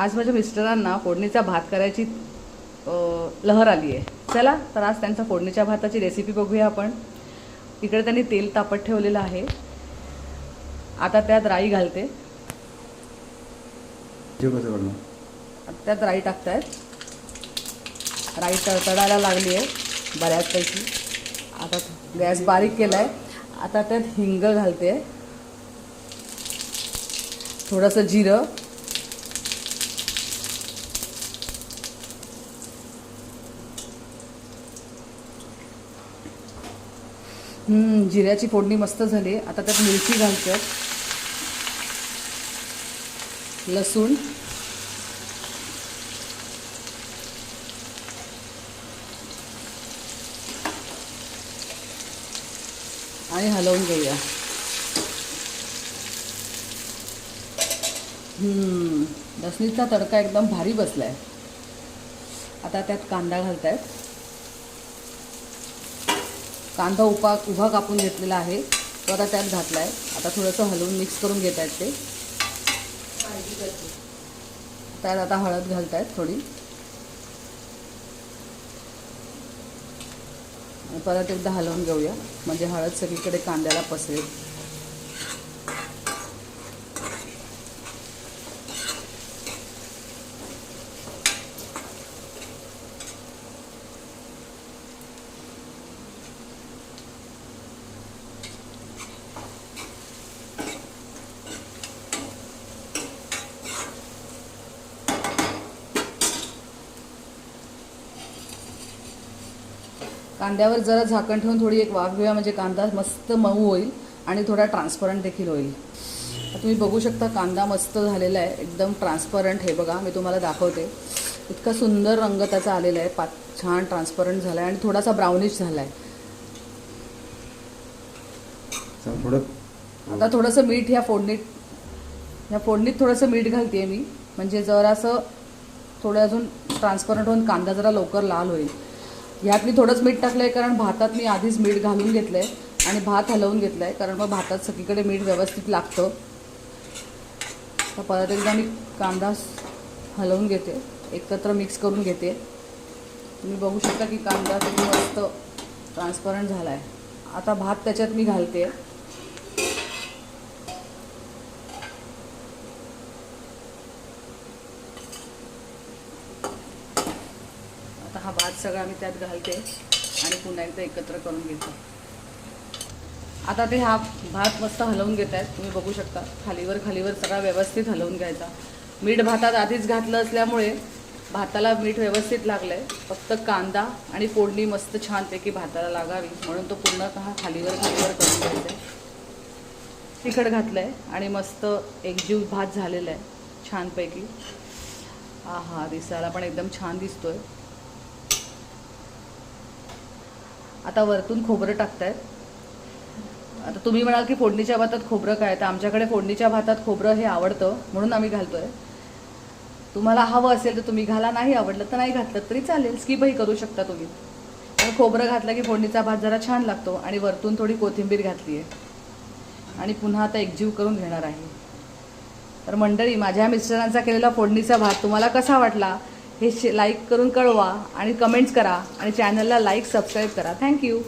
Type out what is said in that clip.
आज माझ्या मिस्टरांना फोडणीचा भात करायची लहर आली आहे चला तर आज त्यांचा फोडणीच्या भाताची रेसिपी बघूया आपण. इकडे त्यांनी तेल तापत ठेवलेलं आहे. आता त्यात राई घालते. त्यात राई टाकतायत. राई तडतडायला लागली आहे बऱ्याचपैकी. आता गॅस बारीक केला आहे आता त्यात हिंग घालते. थोडंसं जिरं. जिऱ्याची फोडणी मस्त झाली. आता त्यात मिरची घालते. लसूण. आणि हलवून घेऊया. हम्म, लसणीचा तडका एकदम भारी बसलाय. आता त्यात कांदा घालतायत. कांदा उपा उभा कापून घेतलेला आहे. तो आता त्यात घातला आहे आता थोडंसं हलवून मिक्स करून घेत आहेत ते. त्यात आता हळद घालत आहेत थोडी परत एकदा हलवून घेऊया. म्हणजे हळद सगळीकडे कांद्याला पसरेल. कांद्यावर जरा झाकण ठेवून थोडी एक वाफ घेऊया म्हणजे कांदा मस्त मऊ होईल आणि थोडा ट्रान्सपरंट देखील होईल. तुम्ही बघू शकता कांदा मस्त झालेला आहे एकदम ट्रान्सपरंट हे बघा मी तुम्हाला दाखवते. इतका सुंदर रंग त्याचा आलेला आहे पा छान ट्रान्सपरंट झाला आहे आणि थोडासा ब्राउनिश झाला आहे आता थोडंसं मीठ ह्या फोडणीत ह्या फोडणीत थोडंसं मीठ घालते मी. म्हणजे जरासं थोडं अजून ट्रान्सपरंट होऊन कांदा जरा लवकर लाल होईल. ह्यात मी थोडंच मीठ टाकलं आहे कारण भातात मी आधीच मीठ घालून घेतलं आहे आणि भात हलवून घेतला आहे कारण मग भातात सगळीकडे मीठ व्यवस्थित लागतं. तर परत एकदा मी कांदा हलवून घेते एकत्र मिक्स करून घेते. तुम्ही बघू शकता की कांदा किती मस्त ट्रान्सपरंट झाला आहे आता भात त्याच्यात मी घालते. हा भात सगळा मी त्यात घालते आणि पुन्हा एकदा एकत्र करून घेतो. आता ते हा भात मस्त हलवून घेत आहेत. तुम्ही बघू शकता खालीवर खालीवर सगळा व्यवस्थित हलवून घ्यायचा. मीठ भातात आधीच घातलं असल्यामुळे भाताला मीठ व्यवस्थित लागलं आहे फक्त कांदा आणि फोडणी मस्त छानपैकी भाताला लागावी. म्हणून तो पूर्णतः खालीवर खालीवर करून घ्यायचा आहे. तिखट घातलं आहे आणि मस्त एकजीव भात झालेला आहे. छानपैकी. हा हा दिसायला पण एकदम छान दिसतोय. आता वरतून खोबरं टाकतायत. आता तुम्ही म्हणाल की फोडणीच्या भातात खोबरं काय? तर आमच्याकडे फोडणीच्या भातात खोबरं हे आवडतं म्हणून आम्ही घालतोय. तुम्हाला हवं असेल तर तुम्ही घाला नाही आवडलं तर नाही घातलं तरी चालेल. स्किपही करू शकता तुम्ही. पण खोबरं घातलं की फोडणीचा भात जरा छान लागतो आणि वरतून थोडी कोथिंबीर घातली आहे. आणि पुन्हा आता एकजीव करून घेणार आहे. तर मंडळी माझ्या मिस्टरांचा केलेला फोडणीचा भात तुम्हाला कसा वाटला? हे लाईक करून कळवा आणि कमेंट्स करा आणि चॅनलला लाईक सबस्क्राईब करा. थँक्यू